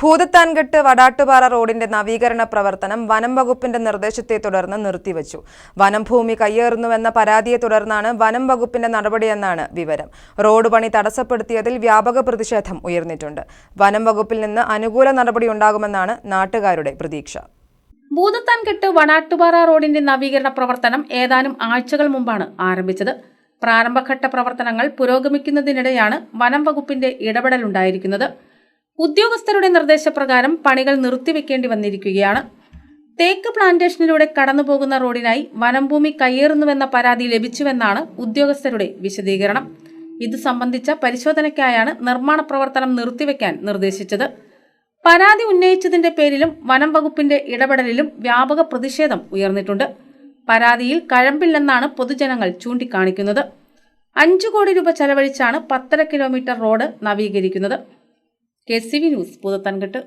ഭൂതത്താൻകെട്ട് വടാട്ടുപാറ റോഡിന്റെ നവീകരണ പ്രവർത്തനം വനം വകുപ്പിന്റെ നിർദ്ദേശത്തെ തുടർന്ന് നിർത്തിവച്ചു. വനംഭൂമി കയ്യേറുന്നുവെന്ന പരാതിയെ തുടർന്നാണ് വനം വകുപ്പിന്റെ നടപടിയെന്നാണ് വിവരം. റോഡ് പണി തടസ്സപ്പെടുത്തിയതിൽ വ്യാപക പ്രതിഷേധം ഉയർന്നിട്ടുണ്ട്. വനം വകുപ്പിൽ നിന്ന് അനുകൂല നടപടി ഉണ്ടാകുമെന്നാണ് നാട്ടുകാരുടെ പ്രതീക്ഷ. ഭൂതത്താൻകെട്ട് വടാട്ടുപാറ റോഡിന്റെ നവീകരണ പ്രവർത്തനം ഏതാനും ആഴ്ചകൾ മുമ്പാണ് ആരംഭിച്ചത്. പ്രാരംഭഘട്ട പ്രവർത്തനങ്ങൾ പുരോഗമിക്കുന്നതിനിടെയാണ് വനം വകുപ്പിന്റെ ഇടപെടലുണ്ടായിരിക്കുന്നത്. ഉദ്യോഗസ്ഥരുടെ നിർദ്ദേശപ്രകാരം പണികൾ നിർത്തിവെക്കേണ്ടി വന്നിരിക്കുകയാണ്. തേക്ക് പ്ലാന്റേഷനിലൂടെ കടന്നുപോകുന്ന റോഡിനായി വനംഭൂമി കയ്യേറുന്നുവെന്ന പരാതി ലഭിച്ചുവെന്നാണ് ഉദ്യോഗസ്ഥരുടെ വിശദീകരണം. ഇത് സംബന്ധിച്ച പരിശോധനയ്ക്കായാണ് നിർമ്മാണ പ്രവർത്തനം നിർത്തിവെക്കാൻ നിർദ്ദേശിച്ചത്. പരാതി ഉന്നയിച്ചതിന്റെ പേരിലും വനം വകുപ്പിന്റെ ഇടപെടലിലും വ്യാപക പ്രതിഷേധം ഉയർന്നിട്ടുണ്ട്. പരാതിയിൽ കഴമ്പില്ലെന്നാണ് പൊതുജനങ്ങൾ ചൂണ്ടിക്കാണിക്കുന്നത്. അഞ്ചു കോടി രൂപ ചെലവഴിച്ചാണ് പത്തര കിലോമീറ്റർ റോഡ് നവീകരിക്കുന്നത്. K C V news പുതത്തൻകെട്ട്.